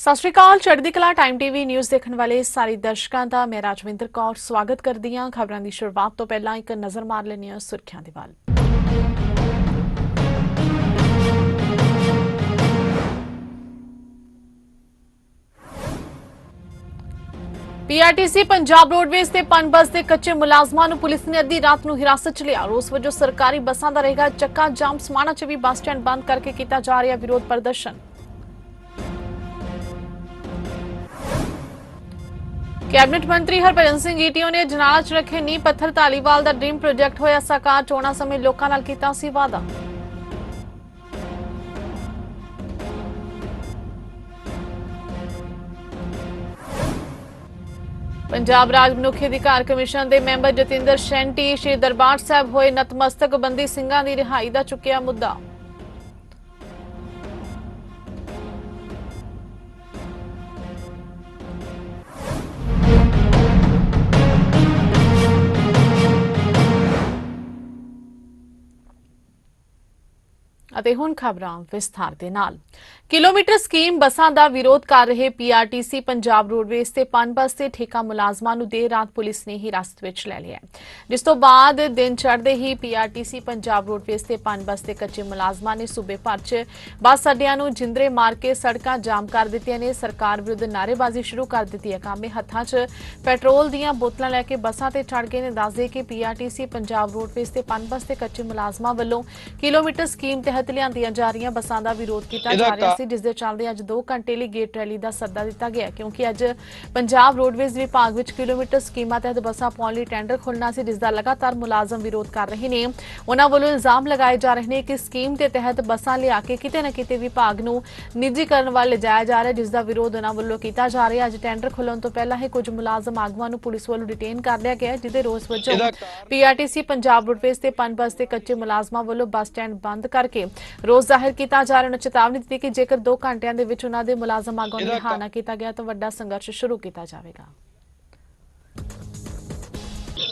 ਸਤਿ ਸ਼੍ਰੀ ਅਕਾਲ, ਚੜ੍ਹਦੀ ਕਲਾ ਟਾਈਮ ਟੀਵੀ ਨਿਊਜ਼ ਦੇਖਣ ਵਾਲੇ ਸਾਰੇ ਦਰਸ਼ਕਾਂ ਦਾ, ਮੈਂ ਰਾਜਵਿੰਦਰ ਕੌਰ, ਸਵਾਗਤ ਕਰਦੀ ਹਾਂ। ਖਬਰਾਂ ਦੀ ਸ਼ੁਰੂਆਤ ਤੋਂ ਪਹਿਲਾਂ ਇੱਕ ਨਜ਼ਰ ਮਾਰ ਲੈਂਦੇ ਹਾਂ ਸੁਰਖੀਆਂ ਦੇ ਵੱਲ। ਪੀਆਰਟੀਸੀ ਪੰਜਾਬ ਰੋਡਵੇਜ਼ ਤੇ ਪਨ ਬੱਸ ਦੇ ਕੱਚੇ ਮੁਲਾਜ਼ਮਾਂ ਨੂੰ ਪੁਲਿਸ ਨੇ ਅੱਧੀ ਰਾਤ ਨੂੰ ਹਿਰਾਸਤ 'ਚ ਲਿਆ। ਰੋਸ ਵਜੋਂ ਸਰਕਾਰੀ ਬੱਸਾਂ ਦਾ ਰਹੇਗਾ ਚੱਕਾ ਜਾਮ। ਸਮਾਣਾ 'ਚ ਵੀ ਬੱਸ ਸਟੈਂਡ ਬੰਦ ਕਰਕੇ ਕੀਤਾ ਜਾ ਰਿਹਾ ਵਿਰੋਧ ਪ੍ਰਦਰਸ਼ਨ। ਕੈਬਨਿਟ ਮੰਤਰੀ ਹਰਭਜਨ ਸਿੰਘ ਈਟੀਓ ਨੇ ਜਨਾਲਾ 'ਚ ਰੱਖੇ ਨੀਂਹ ਪੱਥਰ ਧਾਲੀਵਾਲ ਦਾ ਡ੍ਰੀਮ ਪ੍ਰੋਜੈਕਟ ਹੋਇਆ ਸਾਕਾਰ, ਚੋਣਾਂ ਸਮੇਂ ਲੋਕਾਂ ਨਾਲ ਕੀਤਾ ਸੀ ਵਾਅਦਾ। ਪੰਜਾਬ ਰਾਜ ਮਨੁੱਖੀ ਅਧਿਕਾਰ ਕਮਿਸ਼ਨ ਦੇ ਮੈਂਬਰ ਜਤਿੰਦਰ ਸ਼ੈਂਟੀ, ਸ਼੍ਰੀ ਦਰਬਾਰ ਸਾਹਿਬ ਹੋਏ ਨਤਮਸਤਕ ਬੰਦੀ ਸਿੰਘਾਂ ਦੀ ਰਿਹਾਈ ਦਾ ਚੁੱਕਿਆ ਮੁੱਦਾ। ਅਤੇ ਹੁਣ ਖਬਰਾਂ ਵਿਸਥਾਰ ਦੇ ਨਾਲ। ਕਿਲੋਮੀਟਰ ਸਕੀਮ ਬੱਸਾਂ ਦਾ ਵਿਰੋਧ ਕਰ ਰਹੇ ਪੀਆਰਟੀਸੀ ਪੰਜਾਬ ਰੋਡਵੇਜ਼ ਤੇ ਪਨ ਬੱਸ ਦੇ ਠੇਕਾ ਮੁਲਾਜ਼ਮਾਂ ਨੂੰ ਦੇਰ ਰਾਤ ਪੁਲਿਸ ਨੇ ਹਿਰਾਸਤ ਵਿੱਚ ਲੈ ਲਿਆ ਜਿਸ ਤੋਂ ਬਾਅਦ ਦਿਨ ਚੜ੍ਹਦੇ ਹੀ ਪੀਆਰਟੀਸੀ ਪੰਜਾਬ ਰੋਡਵੇਜ਼ ਤੇ ਪਨ ਬੱਸ ਦੇ ਕੱਚੇ ਮੁਲਾਜ਼ਮਾਂ ਨੇ ਸੂਬੇ ਭਰ 'ਚ ਬੱਸ ਅੱਡਿਆਂ ਨੂੰ ਜਿੰਦਰੇ ਮਾਰ ਕੇ ਸੜਕਾਂ ਜਾਮ ਕਰ ਦਿੱਤੀਆਂ ਨੇ। ਸਰਕਾਰ ਵਿਰੁੱਧ ਨਾਅਰੇਬਾਜ਼ੀ ਸ਼ੁਰੂ ਕਰ ਦਿੱਤੀ ਹੈ। ਕਾਮੇ ਹੱਥਾਂ 'ਚ ਪੈਟਰੋਲ ਦੀਆਂ ਬੋਤਲਾਂ ਲੈ ਕੇ ਬੱਸਾਂ ਤੇ ਚੜ੍ਹ ਗਏ ਨੇ। ਦੱਸਦੇ ਕਿ ਪੀਆਰਟੀਸੀ ਪੰਜਾਬ ਰੋਡਵੇਜ਼ ਤੇ ਪਨ ਬੱਸ ਦੇ ਕੱਚੇ ਮੁਲਾਜ਼ਮਾਂ ਵੱਲੋਂ ਕਿਲੋਮੀਟਰ ਸਕੀਮ ਤਹਿਤ ਲਿਆਂਦੀਆਂ ਜਾ ਰਹੀਆਂ ਬੱਸਾਂ ਦਾ ਵਿਰੋਧ ਕੀਤਾ ਜਾ ਰਿਹਾ ਸੀ ਜਿਸ ਦੇ ਚੱਲਦੇ ਅੱਜ 2 ਘੰਟੇ ਲਈ ਗੇਟ ਰੈਲੀ ਦਾ ਸੱਦਾ ਦਿੱਤਾ ਗਿਆ ਕਿਉਂਕਿ ਅੱਜ ਪੰਜਾਬ ਰੋਡਵੇਜ਼ ਵਿਭਾਗ ਵਿੱਚ ਕਿਲੋਮੀਟਰ ਸਕੀਮਾਂ ਤਹਿਤ ਬੱਸਾਂ ਪਾਉਣ ਲਈ ਟੈਂਡਰ ਖੁੱਲ੍ਹਣਾ ਸੀ ਜਿਸ ਦਾ ਲਗਾਤਾਰ ਮੁਲਾਜ਼ਮ ਵਿਰੋਧ ਕਰ ਰਹੇ ਨੇ। ਉਹਨਾਂ ਵੱਲੋਂ ਇਲਜ਼ਾਮ ਲਗਾਏ ਜਾ ਰਹੇ ਨੇ ਕਿ ਸਕੀਮ ਦੇ ਤਹਿਤ ਬੱਸਾਂ ਲਿਆ ਕੇ ਕਿਤੇ ਨਾ ਕਿਤੇ ਵਿਭਾਗ ਨੂੰ ਨਿੱਜੀਕਰਨ ਵੱਲ ਲਿਜਾਇਆ ਜਾ ਰਿਹਾ ਜਿਸ ਦਾ ਵਿਰੋਧ ਉਹਨਾਂ ਵੱਲੋਂ ਕੀਤਾ ਜਾ ਰਿਹਾ। ਅੱਜ ਟੈਂਡਰ ਖੁੱਲ੍ਹਣ ਤੋਂ ਪਹਿਲਾਂ ਹੀ ਕੁਝ ਮੁਲਾਜ਼ਮ ਆਗੂਆਂ ਨੂੰ ਪੁਲਿਸ ਵੱਲੋਂ ਡਿਟੇਨ ਕਰ ਲਿਆ ਗਿਆ ਜਿਹਦੇ ਰੋਸ ਵਜੋਂ ਪੀਆਰਟੀਸੀ ਪੰਜਾਬ ਰੋਡਵੇਜ਼ ਤੇ ਪਨ ਬੱਸ ਦੇ ਕੱਚੇ ਮੁਲਾਜ਼ਮਾਂ ਵੱਲੋਂ ਬੱਸ ਸਟੈਂਡ ਬੰਦ ਕਰਕੇ ਰੋਸ ਜ਼ਾਹਿਰ ਕੀਤਾ ਜਾ ਰਿਹਾ ਚੇਤਾਵਨੀ ਦਿੱਤੀ ਕਿ ਜੇਕਰ 2 ਘੰਟਿਆਂ ਦੇ ਵਿੱਚ ਉਹਨਾਂ ਦੇ ਮੁਲਾਜ਼ਮ ਆਗੂਆਂ ਨੂੰ ਰਿਹਾ ਨਾ ਕੀਤਾ ਗਿਆ ਤਾਂ ਵੱਡਾ ਸੰਘਰਸ਼ ਸ਼ੁਰੂ ਕੀਤਾ ਜਾਵੇਗਾ।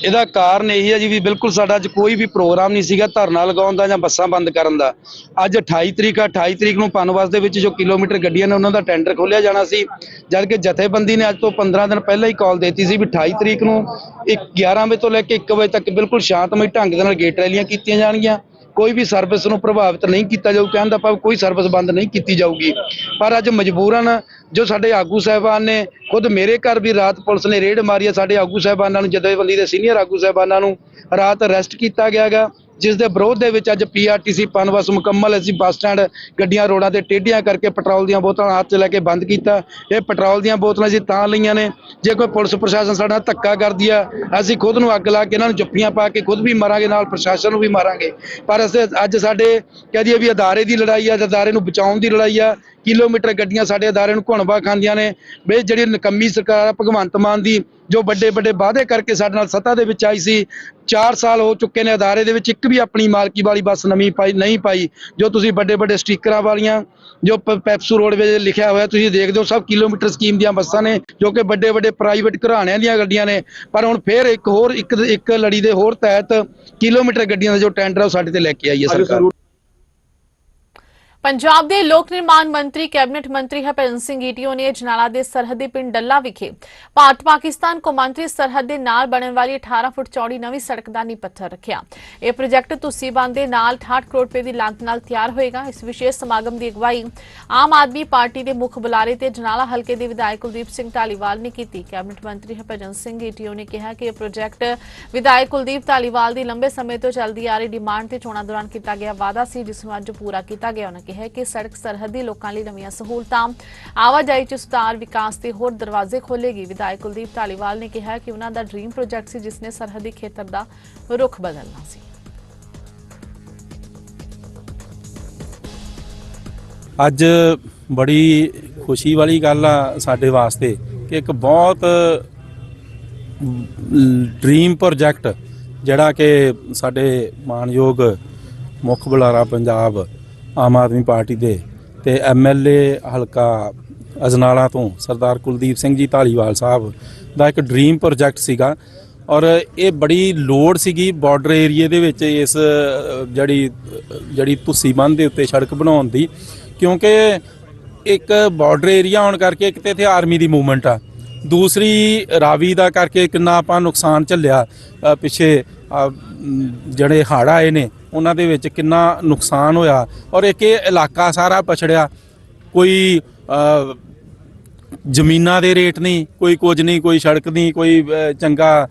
ਇਹਦਾ ਕਾਰਨ ਇਹੀ ਹੈ ਜੀ ਵੀ ਬਿਲਕੁਲ ਸਾਡਾ ਅੱਜ ਕੋਈ ਵੀ ਪ੍ਰੋਗਰਾਮ ਨਹੀਂ ਸੀਗਾ ਧਰਨਾ ਲਗਾਉਣ ਦਾ ਜਾਂ ਬੱਸਾਂ ਬੰਦ ਕਰਨ ਦਾ। ਅੱਜ 28 ਤਰੀਕ ਆ 28 ਤਰੀਕ ਨੂੰ ਪਨਵਾਸ ਦੇ ਵਿੱਚ ਜੋ ਕਿਲੋਮੀਟਰ ਗੱਡੀਆਂ ਨੇ ਉਹਨਾਂ ਦਾ ਟੈਂਡਰ ਖੋਲ੍ਹਿਆ ਜਾਣਾ ਸੀ। ਜਦ ਕਿ ਜਥੇਬੰਦੀ ਨੇ ਅੱਜ ਤੋਂ 15 ਦਿਨ ਪਹਿਲਾਂ ਹੀ ਕਾਲ ਦਿੱਤੀ ਸੀ ਵੀ 28 ਤਰੀਕ ਨੂੰ ਇੱਕ 11 ਵਜੇ ਤੋਂ ਲੈ ਕੇ 1 ਵਜੇ ਤੱਕ ਬਿਲਕੁਲ ਸ਼ਾਂਤਮਈ ਢੰਗ ਦੇ ਨਾਲ ਗੇਟ ਰੈਲੀਆਂ ਕੀਤੀਆਂ ਜਾਣਗੀਆਂ। ਕੋਈ ਵੀ ਸਰਵਿਸ ਨੂੰ ਪ੍ਰਭਾਵਿਤ ਨਹੀਂ ਕੀਤਾ ਜਾਊ, ਕਹਿਣ ਦਾ ਭਾਵ ਕੋਈ ਸਰਵਿਸ ਬੰਦ ਨਹੀਂ ਕੀਤੀ ਜਾਊਗੀ। ਪਰ ਅੱਜ ਮਜਬੂਰਨ ਜੋ ਸਾਡੇ ਆਗੂ ਸਾਹਿਬਾਨ ਨੇ, ਖੁਦ ਮੇਰੇ ਘਰ ਵੀ ਰਾਤ ਪੁਲਿਸ ਨੇ ਰੇਡ ਮਾਰੀ ਹੈ, ਸਾਡੇ ਆਗੂ ਸਾਹਿਬਾਨਾਂ ਨੂੰ, ਜਥੇਬੰਦੀ ਦੇ ਸੀਨੀਅਰ ਆਗੂ ਸਾਹਿਬਾਨਾਂ ਨੂੰ ਰਾਤ ਅਰੈਸਟ ਕੀਤਾ ਗਿਆ ਗਾ ਜਿਸ ਦੇ ਵਿਰੋਧ ਦੇ ਵਿੱਚ ਅੱਜ ਪੀਆਰਟੀਸੀ ਪਨਬਸ ਮੁਕੰਮਲ ਅਸੀਂ ਬੱਸ ਸਟੈਂਡ, ਗੱਡੀਆਂ, ਰੋਡਾਂ ਤੇ ਟੇਢੀਆਂ ਕਰਕੇ ਪੈਟਰੋਲ ਦੀਆਂ ਬੋਤਲਾਂ ਹੱਥ 'ਚ ਲੈ ਕੇ ਬੰਦ ਕੀਤਾ। ਇਹ ਪੈਟਰੋਲ ਦੀਆਂ ਬੋਤਲਾਂ ਅਸੀਂ ਤਾਂ ਲਈਆਂ ਨੇ। ਜੇ ਕੋਈ ਪੁਲਿਸ ਪ੍ਰਸ਼ਾਸਨ ਸਾਡਾ ਧੱਕਾ ਕਰਦੀ ਆ, ਅਸੀਂ ਖੁਦ ਨੂੰ ਅੱਗ ਲਾ ਕੇ ਇਹਨਾਂ ਨੂੰ ਜੱਫੀਆਂ ਪਾ ਕੇ ਖੁਦ ਵੀ ਮਰਾਂਗੇ, ਨਾਲ ਪ੍ਰਸ਼ਾਸਨ ਨੂੰ ਵੀ ਮਾਰਾਂਗੇ। ਪਰ ਅਸੀਂ ਅੱਜ ਸਾਡੇ ਕਹਿ ਦਈਏ ਵੀ ਅਦਾਰੇ ਦੀ ਲੜਾਈ ਆ, ਅਦਾਰੇ ਨੂੰ ਬਚਾਉਣ ਦੀ ਲੜਾਈ ਆ। ਕਿਲੋਮੀਟਰ ਗੱਡੀਆਂ ਸਾਡੇ ਅਦਾਰੇ ਨੂੰ ਘੁਣਵਾ ਖਾਂਦੀਆਂ ਨੇ। ਵੀ ਜਿਹੜੀ ਨਕੰਮੀ ਸਰਕਾਰ ਆ, ਭਗਵੰਤ ਮਾਨ ਦੀ ਜੋ ਵੱਡੇ ਵੱਡੇ ਵਾਅਦੇ ਕਰਕੇ ਸਾਡੇ ਨਾਲ ਸੱਤਾ ਦੇ ਵਿੱਚ ਆਈ ਸੀ 4 ਸਾਲ ਹੋ ਚੁੱਕੇ ਨੇ ਅਦਾਰੇ ਦੇ ਵਿੱਚ ਇੱਕ ਵੀ ਆਪਣੀ ਮਾਲਕੀ ਵਾਲੀ ਬੱਸ ਨਵੀਂ ਪਾਈ ਨਹੀਂ ਪਾਈ ਜੋ ਤੁਸੀਂ ਵੱਡੇ ਵੱਡੇ ਸਟickਰਾਂ ਵਾਲੀਆਂ ਜੋ ਪੈਪਸੂ ਰੋਡਵੇਜ਼ ਲਿਖਿਆ ਹੋਇਆ ਤੁਸੀਂ ਦੇਖਦੇ ਹੋ ਸਭ ਕਿਲੋਮੀਟਰ ਸਕੀਮ ਦੀਆਂ ਬੱਸਾਂ ਨੇ ਜੋ ਕਿ ਵੱਡੇ ਵੱਡੇ ਪ੍ਰਾਈਵੇਟ ਘਰਾਣਿਆਂ ਦੀਆਂ ਗੱਡੀਆਂ ਨੇ ਪਰ ਹੁਣ ਫੇਰ ਇੱਕ ਹੋਰ ਇੱਕ ਇੱਕ ਲੜੀ ਦੇ ਹੋਰ ਤਹਿਤ ਕਿਲੋਮੀਟਰ ਗੱਡੀਆਂ ਦਾ ਜੋ ਟੈਂਡਰ ਉਹ ਸਾਡੇ ਤੇ ਲੈ ਕੇ ਆਈ ਹੈ ਸਰਕਾਰ ਪੰਜਾਬ ਦੇ ਲੋਕ ਨਿਰਮਾਣ ਮੰਤਰੀ, ਕੈਬਨਿਟ ਮੰਤਰੀ ਹਰਭਜਨ ਸਿੰਘ ਈਟੀਓ ਨੇ ਜਨਾਲਾ ਦੇ ਸਰਹੱਦੀ ਪਿੰਡ ਡੱਲਾ ਵਿਖੇ ਭਾਰਤ ਪਾਕਿਸਤਾਨ ਕੌਮਾਂਤਰੀ ਸਰਹੱਦ ਦੇ ਨਾਲ ਬਣਨ ਵਾਲੀ 18 ਫੁੱਟ ਚੌੜੀ ਨਵੀਂ ਸੜਕ ਦਾ ਨੀਂਹ ਪੱਥਰ ਰੱਖਿਆ। ਇਹ ਪ੍ਰੋਜੈਕਟ ਤੁਸੀਂ ਬੰਦ ਦੇ ਨਾਲ 68 ਕਰੋੜ ਰੁਪਏ ਦੀ ਲਾਗਤ ਨਾਲ ਤਿਆਰ ਹੋਏਗਾ। ਇਸ ਵਿਸ਼ੇਸ਼ ਸਮਾਗਮ ਦੀ ਅਗਵਾਈ ਆਮ ਆਦਮੀ ਪਾਰਟੀ ਦੇ ਮੁੱਖ ਬੁਲਾਰੇ ਤੇ ਜਨਾਲਾ ਹਲਕੇ ਦੇ ਵਿਧਾਇਕ ਕੁਲਦੀਪ ਸਿੰਘ ਢਾਲੀਵਾਲ ਨੇ ਕੀਤੀ। ਕੈਬਨਿਟ ਮੰਤਰੀ ਹਰਭਜਨ ਸਿੰਘ ਈਟੀਓ ਨੇ ਕਿਹਾ ਕਿ ਇਹ ਪ੍ਰੋਜੈਕਟ ਵਿਧਾਇਕ ਕੁਲਦੀਪ ਢਾਲੀਵਾਲ ਦੀ ਲੰਬੇ ਸਮੇਂ ਤੋਂ ਚੱਲਦੀ ਆ ਰਹੀ ਡਿਮਾਂਡ ਤੇ ਚੋਣਾਂ ਦੌਰਾਨ ਕੀਤਾ ਗਿਆ ਵਾਅਦਾ ਸੀ, ਜਿਸ ਨੂੰ ਅੱਜ ਪੂਰਾ ਕੀਤਾ ਗਿਆ। ਉਹਨਾਂ ਕਿਹਾ ਕਿ ਸੜਕ ਸਰਹੱਦੀ ਲੋਕਾਂ ਲਈ ਨਵੀਆਂ ਸਹੂਲਤਾਂ। ਆਵਾਜਾਈ 'ਚ ਸੁਧਾਰ ਵਿਕਾਸ ਦੇ ਹੋਰ ਦਰਵਾਜ਼ੇ ਖੋਲੇਗੀ ਵਿਧਾਇਕ ਕੁਲਦੀਪ ਢਾਲੀਵਾਲ ਨੇ ਕਿਹਾ ਕਿ ਉਹਨਾਂ ਦਾ ਡ੍ਰੀਮ ਪ੍ਰੋਜੈਕਟ ਸੀ, ਜਿਸ ਨੇ ਸਰਹੱਦੀ ਖੇਤਰ ਦਾ ਰੁਖ ਬਦਲਣਾ ਸੀ। ਅੱਜ ਬੜੀ ਖੁਸ਼ੀ ਵਾਲੀ ਗੱਲ ਆ ਸਾਡੇ ਵਾਸਤੇ ਕਿ ਇੱਕ ਬਹੁਤ ਡ੍ਰੀਮ ਪ੍ਰੋਜੈਕਟ ਜਿਹੜਾ ਕਿ ਸਾਡੇ ਮਾਨਯੋਗ ਮੁੱਖ ਬੁਲਾਰਾ ਪੰਜਾਬ ਆਮ ਆਦਮੀ ਪਾਰਟੀ ਦੇ ਤੇ ਐਮਐਲਏ ਹਲਕਾ ਅਜਨਾਲਾ ਤੋਂ ਸਰਦਾਰ ਕੁਲਦੀਪ ਸਿੰਘ ਜੀ ਢਾਲੀਵਾਲ ਸਾਹਿਬ ਦਾ ਇੱਕ ਡ੍ਰੀਮ ਪ੍ਰੋਜੈਕਟ ਸੀਗਾ ਔਰ ਇਹ ਬੜੀ ਲੋੜ ਸੀਗੀ ਬਾਰਡਰ ਏਰੀਏ ਦੇ ਵਿੱਚ ਇਸ ਜਿਹੜੀ ਜਿਹੜੀ ਤੁਸੀਂ ਬੰਦ ਦੇ ਉੱਤੇ ਸੜਕ ਬਣਾਉਣ ਦੀ, ਕਿਉਂਕਿ ਇੱਕ ਬਾਰਡਰ ਏਰੀਆ ਹੋਣ ਕਰਕੇ ਇੱਕ ਤੇ ਇੱਥੇ ਆਰਮੀ ਦੀ ਮੂਵਮੈਂਟ ਆ, ਦੂਸਰੀ ਰਾਵੀ ਦਾ ਕਰਕੇ ਕਿੰਨਾ ਆਪਾਂ ਨੁਕਸਾਨ ਝੱਲਿਆ ਪਿੱਛੇ ਜਿਹੜੇ ਹੜ੍ਹ ਆਏ ਨੇ ਉਹਨਾਂ ਦੇ ਵਿੱਚ ਕਿੰਨਾ ਨੁਕਸਾਨ ਹੋਇਆ ਔਰ ਇੱਕ ਇਹ ਇਲਾਕਾ ਸਾਰਾ ਪਛੜਿਆ, ਕੋਈ ਜ਼ਮੀਨਾਂ ਦੇ ਰੇਟ ਨਹੀਂ, ਕੋਈ ਕੁਝ ਨਹੀਂ, ਕੋਈ ਸੜਕ ਨਹੀਂ, ਕੋਈ ਚੰਗਾ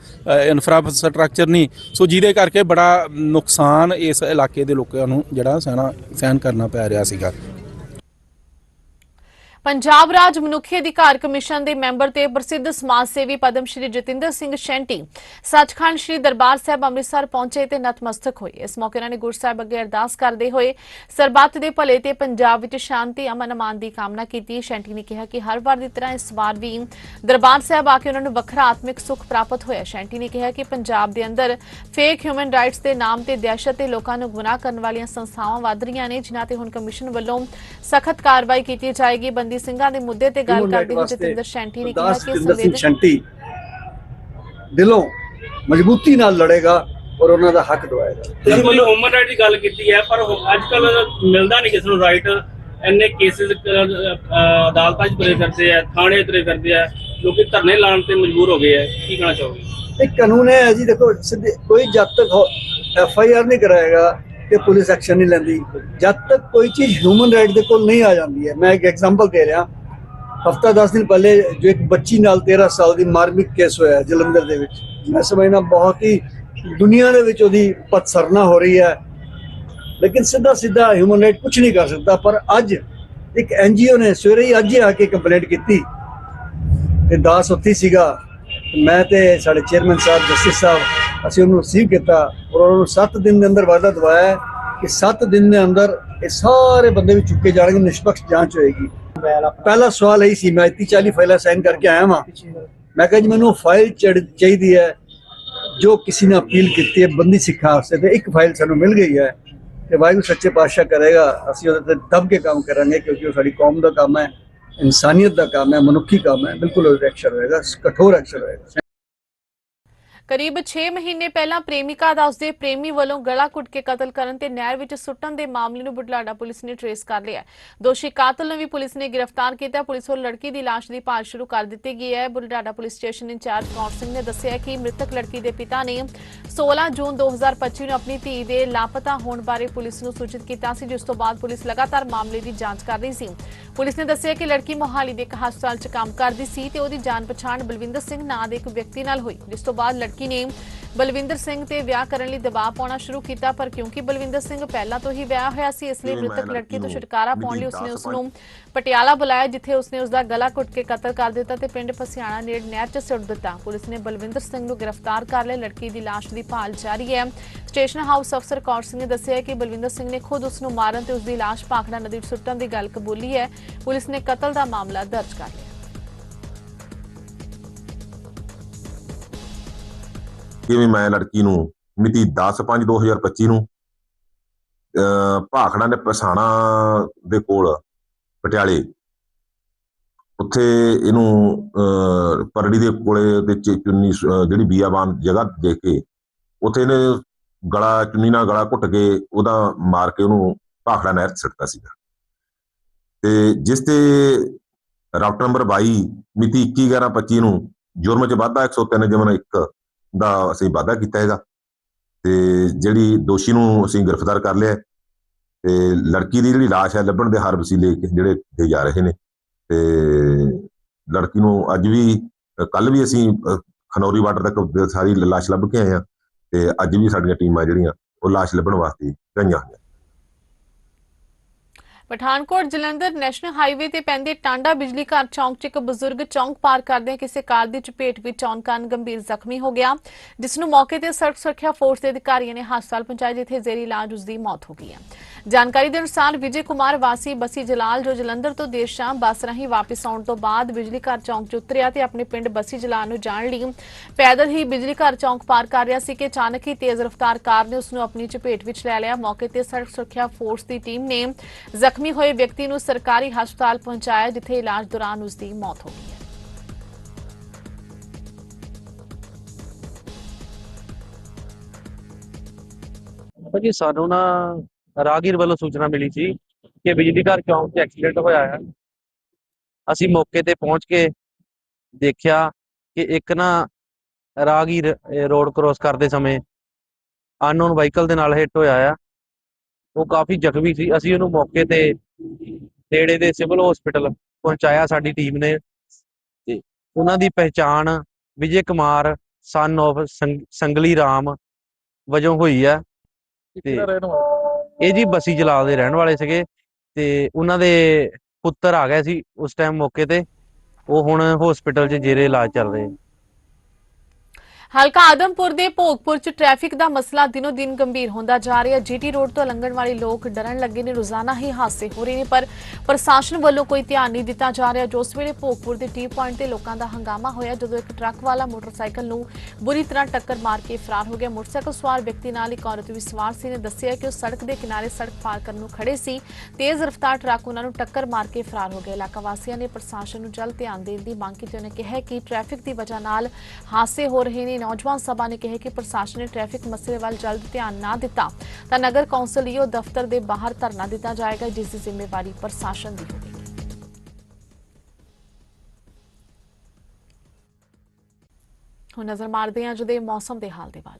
ਇਨਫਰਾਸਟ੍ਰਕਚਰ ਨਹੀਂ। ਸੋ ਜਿਹਦੇ ਕਰਕੇ ਬੜਾ ਨੁਕਸਾਨ ਇਸ ਇਲਾਕੇ ਦੇ ਲੋਕਾਂ ਨੂੰ ਜਿਹੜਾ ਸਹਿਣਾ ਸਹਿਣ ਕਰਨਾ ਪੈ ਰਿਹਾ ਸੀਗਾ। ਪੰਜਾਬ ਰਾਜ ਮਨੁੱਖੀ ਅਧਿਕਾਰ ਕਮਿਸ਼ਨ ਦੇ ਮੈਂਬਰ ਤੇ ਪ੍ਰਸਿੱਧ ਸਮਾਜ ਸੇਵੀ ਪਦਮ ਸ਼੍ਰੀ ਜਤਿੰਦਰ ਸਿੰਘ ਸ਼ੈਂਟੀ ਸੱਚਖੰਡ ਸ਼੍ਰੀ ਦਰਬਾਰ ਸਾਹਿਬ ਅੰਮ੍ਰਿਤਸਰ ਪਹੁੰਚੇ ਤੇ ਨਤਮਸਤਕ ਹੋਏ। ਇਸ ਮੌਕੇ ਉਹਨਾਂ ਨੇ ਗੁਰੂ ਸਾਹਿਬ ਅੱਗੇ ਅਰਦਾਸ ਕਰਦੇ ਹੋਏ ਸਰਬੱਤ ਦੇ ਭਲੇ ਤੇ ਪੰਜਾਬ ਵਿੱਚ ਸ਼ਾਂਤੀ, ਅਮਨ, ਅਮਾਨ ਦੀ ਕਾਮਨਾ ਕੀਤੀ। ਸ਼ੈਂਟੀ ਨੇ ਕਿਹਾ ਕਿ ਹਰ ਵਾਰ ਦੀ ਤਰ੍ਹਾਂ ਇਸ ਵਾਰ ਵੀ ਦਰਬਾਰ ਸਾਹਿਬ ਆ ਕੇ ਉਹਨਾਂ ਨੂੰ ਵੱਖਰਾ ਆਤਮਿਕ ਸੁੱਖ ਪ੍ਰਾਪਤ ਹੋਇਆ। ਸ਼ੈਂਟੀ ਨੇ ਕਿਹਾ ਕਿ ਪੰਜਾਬ ਦੇ ਅੰਦਰ ਫੇਕ ਹਿਊਮਨ ਰਾਈਟਸ ਦੇ ਨਾਮ ਤੇ ਦਹਿਸ਼ਤ ਤੇ ਲੋਕਾਂ ਨੂੰ ਗੁਨਾਹ ਕਰਨ ਵਾਲੀਆਂ ਸੰਸਥਾਵਾਂ ਵੱਧ ਰਹੀਆਂ ਨੇ, ਜਿਨ੍ਹਾਂ ਤੇ ਹੁਣ ਕਮਿਸ਼ਨ ਵੱਲੋਂ ਸਖਤ ਕਾਰਵਾਈ ਕੀਤੀ ਜਾਏਗੀ। ਬੰਦੀ ਸਿੰਘਾਂ ਦੇ ਮੁੱਦੇ ਤੇ ਗੱਲ ਕਰਦੇ ਹੋਏ ਜਤਿੰਦਰ ਸ਼ੈਂਟੀ ਨੇ ਕਿਹਾ ਕਿ ਸੰਵੇਦਨ ਸ਼ੰਟੀ ਦਿਲੋਂ ਮਜ਼ਬੂਤੀ ਨਾਲ ਲੜੇਗਾ ਔਰ ਉਹਨਾਂ ਦਾ ਹੱਕ ਦਵਾਏਗਾ। ਤੁਸੀਂ ਮੈਨੂੰ ਹਿਊਮਨ ਰਾਈਟ ਦੀ ਗੱਲ ਕੀਤੀ ਹੈ ਪਰ ਅੱਜ ਕੱਲ ਮਿਲਦਾ ਨਹੀਂ ਕਿਸ ਨੂੰ ਰਾਈਟ। ਇੰਨੇ ਕੇਸਿਸ ਅਦਾਲਤਾਂ 'ਚ ਤੁਰੇ ਫਿਰਦੇ ਆ ਥਾਣੇ ਤੁਰੇ ਫਿਰਦੇ ਆ ਲੋਕੀ ਧਰਨੇ ਲਾਉਣ ਤੇ ਮਜਬੂਰ ਹੋ ਗਏ ਆ। ਕੀ ਕਹਿਣਾ ਚਾਹੋਗੇ? ਇਹ ਕਾਨੂੰਨ ਹੈ ਜੀ ਦੇਖੋ ਕੋਈ ਜਦ ਤੱਕ ਐਫ ਆਈ ਆਰ ਨਹੀਂ ਕਰਾਏਗਾ ਕਿ ਪੁਲਿਸ ਐਕਸ਼ਨ ਨਹੀਂ ਲੈਂਦੀ। ਜਦ ਤੱਕ ਕੋਈ ਚੀਜ਼ ਹਿਊਮਨ ਰਾਈਟ ਦੇ ਕੋਲ ਨਹੀਂ ਆ ਜਾਂਦੀ ਹੈ, ਮੈਂ ਇੱਕ ਐਗਜ਼ਾਮਪਲ ਦੇ ਰਿਹਾ। ਹਫਤਾ 10 ਦਿਨ ਪਹਿਲੇ ਜੋ ਇੱਕ ਬੱਚੀ ਨਾਲ 13 ਸਾਲ ਦੀ ਮਾਰਮਿਕ ਕੇਸ ਹੋਇਆ ਜਲੰਧਰ ਦੇ ਵਿੱਚ। ਮੈਂ ਸਮਝਣਾ ਬਹੁਤ ਹੀ ਦੁਨੀਆ ਦੇ ਵਿੱਚ ਉਹਦੀ ਪਤਸਰਨਾ ਹੋ ਰਹੀ ਹੈ। ਲੇਕਿਨ ਸਿੱਧਾ ਸਿੱਧਾ ਹਿਊਮਨ ਰਾਈਟ ਕੁਝ ਨਹੀਂ ਕਰ ਸਕਦਾ, ਪਰ ਅੱਜ ਇੱਕ ਐਨਜੀਓ ਨੇ ਸਵੇਰੇ ਹੀ ਅੱਜ ਹੀ ਆ ਕੇ ਕੰਪਲੇਂਟ ਕੀਤੀ। ਤੇ ਦਾਸ ਉੱਥੇ ਸੀਗਾ। ਮੈਂ ਤੇ ਸਾਡੇ ਚੇਅਰਮੈਨ ਸਾਹਿਬ ਜਸਟਿਸ ਸਾਹਿਬ, ਅਸੀਂ ਉਹਨੂੰ ਰਿਸੀਵ ਕੀਤਾ ਔਰ ਉਹਨਾਂ 7 ਦਿਨ ਦੇ ਅੰਦਰ ਵਾਅਦਾ ਦਵਾਇਆ ਕਿ 7 ਦਿਨ ਦੇ ਅੰਦਰ ਇਹ ਸਾਰੇ ਬੰਦੇ ਵੀ ਚੁੱਕੇ ਜਾਣਗੇ ਨਿਸ਼ਪਕਸ਼ ਜਾਂਚ ਹੋਏਗੀ। ਪਹਿਲਾ ਸਵਾਲ ਇਹ ਸੀ, ਮੈਂ 30 40 ਫਾਈਲਾਂ ਸਾਈਨ ਕਰਕੇ ਆਇਆ ਵਾਂ। ਮੈਂ ਕਿਹਾ ਜੀ, ਮੈਨੂੰ ਫਾਈਲ ਚਾਹੀਦੀ ਹੈ, ਜੋ ਕਿਸੇ ਨੇ ਅਪੀਲ ਕੀਤੀ ਹੈ, ਬੰਦੀ ਸਿੱਖਾਂ ਵਾਸਤੇ ਤੇ ਇੱਕ ਫਾਈਲ ਸਾਨੂੰ ਮਿਲ ਗਈ ਹੈ ਤੇ ਵਾਹਿਗੁਰੂ ਸੱਚੇ ਪਾਤਸ਼ਾਹ ਕਰੇਗਾ, ਅਸੀਂ ਉਹਦੇ ਤੇ ਦਬ ਕੇ ਕੰਮ ਕਰਾਂਗੇ ਕਿਉਂਕਿ ਉਹ ਸਾਡੀ ਕੌਮ ਦਾ ਕੰਮ ਹੈ। ਇਨਸਾਨੀਅਤ ਦਾ ਕੰਮ ਹੈ ਮਨੁੱਖੀ ਕੰਮ ਹੈ ਬਿਲਕੁਲ ਐਕਸ਼ਨ ਹੋਏਗਾ ਕਠੋਰ ਐਕਸ਼ਨ ਹੋਏਗਾ। ਕਰੀਬ 6 ਮਹੀਨੇ ਪਹਿਲਾਂ ਪ੍ਰੇਮਿਕਾ ਦਾ ਉਸਦੇ ਪ੍ਰੇਮੀ ਵੱਲੋਂ ਗਲਾ ਘੁੱਟ ਕੇ ਕਤਲ ਕਰਨ ਤੇ ਨਹਿਰ ਵਿੱਚ ਸੁੱਟਣ ਦੇ ਮਾਮਲੇ ਨੂੰ ਬੁਢਲਾਡਾ ਪੁਲਿਸ ਨੇ ਟਰੇਸ ਕਰ ਲਿਆ ਦੋਸ਼ੀ ਕਾਤਲ ਨੂੰ ਵੀ ਪੁਲਿਸ ਨੇ ਗ੍ਰਿਫਤਾਰ ਕੀਤਾ ਪੁਲਿਸ ਵੱਲੋਂ ਲੜਕੀ ਦੀ ਲਾਸ਼ ਦੀ ਭਾਲ ਸ਼ੁਰੂ ਕਰ ਦਿੱਤੀ ਗਈ ਹੈ। Budhlada police station incharge Kaur Singh ਨੇ ਦੱਸਿਆ ਕਿ ਮ੍ਰਿਤਕ ਲੜਕੀ ਦੇ ਪਿਤਾ ਨੇ 16 ਜੂਨ 2025 ਨੂੰ ਆਪਣੀ ਧੀ ਦੇ ਲਾਪਤਾ ਹੋਣ ਬਾਰੇ ਪੁਲਿਸ ਨੂੰ ਸੂਚਿਤ ਕੀਤਾ ਸੀ, ਜਿਸ ਤੋਂ ਬਾਅਦ ਪੁਲਿਸ ਲਗਾਤਾਰ ਮਾਮਲੇ ਦੀ ਜਾਂਚ ਕਰ ਰਹੀ ਸੀ। ਪੁਲਿਸ ਨੇ ਦੱਸਿਆ ਕਿ ਲੜਕੀ ਮੋਹਾਲੀ ਦੇ ਇੱਕ ਹਸਪਤਾਲ 'ਚ ਕੰਮ ਕਰਦੀ ਸੀ ਤੇ ਉਹਦੀ ਜਾਣ ਪਛਾਣ ਬਲਵਿੰਦਰ ਸਿੰਘ ਨਾਂ ਦੇ ਇੱਕ ਵਿਅਕਤੀ ਨਾਲ ਹੋਈ, ਜਿਸ ਤੋਂ ਬਾਅਦ ਲੜਕੀ ਨੇ ਬਲਵਿੰਦਰ ਸਿੰਘ ਤੇ ਵਿਆਹ ਕਰਨ ਲਈ ਦਬਾਅ ਪਾਉਣਾ ਸ਼ੁਰੂ ਕੀਤਾ ਪਰ ਕਿਉਂਕਿ ਬਲਵਿੰਦਰ ਸਿੰਘ ਪਹਿਲਾਂ ਤੋਂ ਹੀ ਵਿਆਹ ਹੋਇਆ ਸੀ ਇਸ ਲਈ ਮ੍ਰਿਤਕ ਲੜਕੀ ਤੋਂ ਛੁਟਕਾਰਾ ਪਾਉਣ ਲਈ ਉਸਨੇ ਉਸ ਨੂੰ ਪਟਿਆਲਾ ਬੁਲਾਇਆ ਜਿੱਥੇ ਉਸਨੇ ਉਸਦਾ ਗਲਾ ਘੁੱਟ ਕੇ ਕਤਲ ਕਰ ਦਿੱਤਾ ਤੇ ਪਿੰਡ ਫਸਿਆਣਾ ਨੇੜ ਨਹਿਰ 'ਚ ਸੁੱਟ ਦਿੱਤਾ। ਪੁਲਿਸ ਨੇ ਬਲਵਿੰਦਰ ਸਿੰਘ ਨੂੰ ਗ੍ਰਿਫਤਾਰ ਕਰ ਲਿਆ। ਲੜਕੀ ਦੀ ਲਾਸ਼ ਦੀ ਭਾਲ ਜਾਰੀ ਹੈ। ਸਟੇਸ਼ਨ ਹਾਊਸ ਅਫਸਰ ਕੌਰ ਸਿੰਘ ਨੇ ਦੱਸਿਆ ਕਿ ਬਲਵਿੰਦਰ ਸਿੰਘ ਨੇ ਖੁਦ ਉਸ ਨੂੰ ਮਾਰਨ ਤੇ ਉਸ ਦੀ ਲਾਸ਼ ਭਾਖੜਾ ਨਦੀ 'ਚ ਸੁੱਟਣ ਦੀ ਗੱਲ ਕਬੂਲੀ ਹੈ। ਪੁਲਿਸ ਨੇ ਕਤਲ ਦਾ ਮਾਮਲਾ ਦਰਜ ਕਰ ਲਿਆ। ਕਿਵੇਂ ਮੈਂ ਲੜਕੀ ਨੂੰ ਮਿਤੀ 10/5/2025 ਨੂੰ, ਅਹ, ਭਾਖੜਾ ਨੇ ਪਸਾਣਾ ਦੇ ਕੋਲ ਪਟਿਆਲੇ, ਉੱਥੇ ਇਹਨੂੰ, ਅਹ, ਪਰੜੀ ਦੇ ਕੋਲੇ ਤੇ ਚੁੰਨੀ ਜਿਹੜੀ ਬੀਆਬਾਨ ਜਗ੍ਹਾ ਦੇਖ ਕੇ ਉੱਥੇ ਇਹਨੇ ਗਲਾ, ਚੁੰਨੀ ਨਾਲ ਗਲਾ ਘੁੱਟ ਕੇ ਉਹਦਾ ਮਾਰ ਕੇ ਉਹਨੂੰ ਭਾਖੜਾ ਨਹਿਰ 'ਚ ਸੀਗਾ। ਤੇ ਜਿਸ ਤੇ ਰਾਊਟਰ ਨੰਬਰ 22 ਮਿਤੀ 21/11/25 ਨੂੰ ਜੁਰਮ 'ਚ ਵਾਧਾ 103 ਜਮਨ 1 ਦਾ ਅਸੀਂ ਵਾਅਦਾ ਕੀਤਾ ਹੈਗਾ। ਤੇ ਜਿਹੜੀ ਦੋਸ਼ੀ ਨੂੰ ਅਸੀਂ ਗ੍ਰਿਫਤਾਰ ਕਰ ਲਿਆ ਹੈ ਤੇ ਲੜਕੀ ਦੀ ਜਿਹੜੀ ਲਾਸ਼ ਹੈ ਲੱਭਣ ਦੇ ਹਰ ਵਸੀਲੇ ਜਿਹੜੇ ਦੇ ਜਾ ਰਹੇ ਨੇ। ਤੇ ਲੜਕੀ ਨੂੰ ਅੱਜ ਵੀ ਕੱਲ ਵੀ ਅਸੀਂ ਖਨੌਰੀ ਵਾਟਰ ਤੱਕ ਸਾਰੀ ਲਾਸ਼ ਲੱਭ ਕੇ ਆਏ ਆ ਤੇ ਅੱਜ ਵੀ ਸਾਡੀਆਂ ਟੀਮਾਂ ਜਿਹੜੀਆਂ ਉਹ ਲਾਸ਼ ਲੱਭਣ ਵਾਸਤੇ ਗਈਆਂ ਹੋਈਆਂ। ਪਠਾਨਕੋਟ ਜਲੰਧਰ ਨੈਸ਼ਨਲ ਹਾਈਵੇ ਤੇ ਪੈਂਦੇ ਟਾਂਡਾ ਬਿਜਲੀ ਘਰ ਚੌਂਕ 'ਚ ਇੱਕ ਬਜ਼ੁਰਗ ਚੌਂਕ ਪਾਰ ਕਰਦਿਆਂ ਕਿਸੇ ਕਾਰ ਦੀ ਚਪੇਟ ਵਿੱਚ ਆਉਣ ਕਾਰਨ ਗੰਭੀਰ ਜ਼ਖਮੀ ਹੋ ਗਿਆ। ਜਿਸ ਨੂੰ ਮੌਕੇ ਤੇ ਸੜਕ ਸੁਰੱਖਿਆ ਫੋਰਸ ਦੇ ਅਧਿਕਾਰੀਆਂ ਨੇ ਹਸਪਤਾਲ ਪਹੁੰਚਾਇਆ ਜਿੱਥੇ ਜ਼ੇਰੀ ਇਲਾਜ ਉਸ ਦੀ ਮੌਤ ਹੋ ਗਈ ਹੈ। ਜਾਣਕਾਰੀ ਦੇ ਅਨੁਸਾਰ ਵਿਜੇ ਕੁਮਾਰ ਵਾਸੀ ਬਸੀ ਜਲਾਲ ਜੋ ਜਲੰਧਰ ਤੋਂ ਦੇਰ ਸ਼ਾਮ ਬੱਸ ਰਾਹੀਂ ਵਾਪਸ ਆਉਣ ਤੋਂ ਬਾਅਦ ਬਿਜਲੀ ਘਰ ਚੌਂਕ 'ਚ ਉਤਰਿਆ ਤੇ ਆਪਣੇ ਪਿੰਡ ਬਸੀ ਜਲਾਲ ਨੂੰ ਜਾਣ ਲਈ ਪੈਦਲ ਹੀ ਬਿਜਲੀ ਘਰ ਚੌਂਕ ਪਾਰ ਕਰ ਰਿਹਾ ਸੀ ਕਿ ਅਚਾਨਕ ਹੀ ਤੇਜ਼ ਰਫ਼ਤਾਰ ਕਾਰ ਨੇ ਉਸ ਨੂੰ ਆਪਣੀ ਚਪੇਟ ਵਿੱਚ ਲੈ ਲਿਆ। ਮੌਕੇ ਤੇ ਸੜਕ ਸੁਰੱਖਿਆ ਫੋਰਸ ਦੀ ਟੀਮ ਨੇ ਜ਼ਖਮੀ ਹੋਏ ਵਿਅਕਤੀ ਨੂੰ ਸਰਕਾਰੀ ਹਸਪਤਾਲ ਪਹੁੰਚਾਇਆ, ਜਿੱਥੇ ਇਲਾਜ ਦੌਰਾਨ ਉਸ ਦੀ ਮੌਤ ਹੋ ਗਈ ਹੈ। ਸਾਨੂੰ ਨਾ ਰਾਗੀਰ ਵੱਲੋਂ ਸੂਚਨਾ ਮਿਲੀ ਸੀ ਕਿ ਬਿਜਲੀ ਘਰ ਚੌਂਕ 'ਚ ਐਕਸੀਡੈਂਟ ਹੋਇਆ ਹੈ ਅਸੀਂ ਮੌਕੇ ਤੇ ਪਹੁੰਚ ਕੇ ਦੇਖਿਆ ਕਿ ਇੱਕ ਨਾ ਰਾਹਗੀਰ ਰੋਡ ਕ੍ਰੋਸ ਕਰਦੇ ਸਮੇਂ ਅਨਨੋਨ ਵਾਹੀਕਲ ਦੇ ਨਾਲ ਹਿੱਟ ਹੋਇਆ ਆ। ਉਹ ਕਾਫੀ ਜ਼ਖਮੀ ਸੀ। ਅਸੀਂ ਉਹਨੂੰ ਮੌਕੇ ਤੇ ਨੇੜੇ ਦੇ ਸਿਵਲ ਹਸਪੀਟਲ ਪਹੁੰਚਾਇਆ ਸਾਡੀ ਟੀਮ ਨੇ। ਤੇ ਉਹਨਾਂ ਦੀ ਪਹਿਚਾਣ ਵਿਜੇ ਕੁਮਾਰ ਸਨ of ਸੰਗਲੀ ਰਾਮ ਵਜੋਂ ਹੋਈ ਹੈ ਤੇ ਇਹ ਜੀ ਬਸੀ ਜਲਾਲ ਦੇ ਰਹਿਣ ਵਾਲੇ ਸੀਗੇ ਤੇ ਉਹਨਾਂ ਦੇ ਪੁੱਤਰ ਆ ਗਏ ਸੀ ਉਸ ਟਾਈਮ ਮੌਕੇ ਤੇ। ਉਹ ਹੁਣ ਹਸਪੀਟਲ 'ਚ ਜੇਰੇ ਇਲਾਜ ਚੱਲ ਰਹੇ ਹਲਕਾ ਆਦਮਪੁਰ ਦੇ ਭੋਗਪੁਰ 'ਚ ਟ੍ਰੈਫਿਕ ਦਾ ਮਸਲਾ ਦਿਨੋ ਦਿਨ ਗੰਭੀਰ ਹੁੰਦਾ ਜਾ ਰਿਹਾ। ਜੀਟੀ ਰੋਡ ਤੋਂ ਲੰਘਣ ਵਾਲੇ ਲੋਕ ਡਰਨ ਲੱਗੇ ਨੇ। ਰੋਜ਼ਾਨਾ ਹੀ ਹਾਦਸੇ ਹੋ ਰਹੇ ਨੇ, ਪਰ ਪ੍ਰਸ਼ਾਸਨ ਵੱਲੋਂ ਕੋਈ ਧਿਆਨ ਨਹੀਂ ਦਿੱਤਾ ਜਾ ਰਿਹਾ। ਜੋ ਸਵੇਰੇ ਭੋਗਪੁਰ ਦੇ ਟੀ ਪੁਆਇੰਟ ਤੇ ਲੋਕਾਂ ਦਾ ਹੰਗਾਮਾ ਹੋਇਆ, ਜਦੋਂ ਇੱਕ ਟਰੱਕ ਵਾਲਾ ਮੋਟਰਸਾਈਕਲ ਨੂੰ ਬੁਰੀ ਤਰ੍ਹਾਂ ਟੱਕਰ ਮਾਰ ਕੇ ਫਰਾਰ ਹੋ ਗਿਆ। ਮੋਟਰਸਾਈਕਲ ਸਵਾਰ ਵਿਅਕਤੀ ਨਾਲ ਇੱਕ ਔਰਤ ਵੀ ਸਵਾਰ ਸੀ ਨੇ। ਦੱਸਿਆ ਕਿ ਉਹ ਸੜਕ ਦੇ ਕਿਨਾਰੇ ਸੜਕ ਪਾਰ ਕਰਨ ਨੂੰ ਖੜੇ ਸੀ। ਤੇਜ਼ ਰਫ਼ਤਾਰ ਟਰੱਕ ਉਹਨਾਂ ਨੂੰ ਟੱਕਰ ਮਾਰ ਕੇ ਫਰਾਰ ਹੋ ਗਿਆ। ਇਲਾਕਾ ਵਾਸੀਆਂ ਨੇ ਪ੍ਰਸ਼ਾਸਨ ਨੂੰ ਜਲਦ ਧਿਆਨ ਦੇਣ ਦੀ ਮੰਗ ਕੀਤੀ। ਉਹਨੇ ਕਿਹਾ ਕਿ ਟ੍ਰੈਫਿਕ ਦੀ ਵਜ੍ਹਾ ਨਾਲ ਹਾਦਸੇ ਹੋ ਰਹੇ ਨੇ। ਨੌਜਵਾਨ ਸਭਾ ਨੇ ਕਿਹਾ ਕਿ ਪ੍ਰਸ਼ਾਸਨ ਨੇ ਟ੍ਰੈਫਿਕ ਮਸਲੇ ਵੱਲ ਜਲਦ ਧਿਆਨ ਨਾ ਦਿੱਤਾ। ਤਾਂ ਨਗਰ ਕੌਂਸਲ ਈਓ ਦਫ਼ਤਰ ਦੇ ਬਾਹਰ ਧਰਨਾ ਦਿੱਤਾ ਜਾਏਗਾ, ਜਿਸ ਦੀ ਜ਼ਿੰਮੇਵਾਰੀ ਪ੍ਰਸ਼ਾਸਨ ਦੀ ਹੋਵੇਗੀ। ਹੁਣ ਨਜ਼ਰ ਮਾਰਦੇ ਹਾਂ ਅੱਜ ਮੌਸਮ ਦੇ ਹਾਲ ਦੇ ਵੱਲ।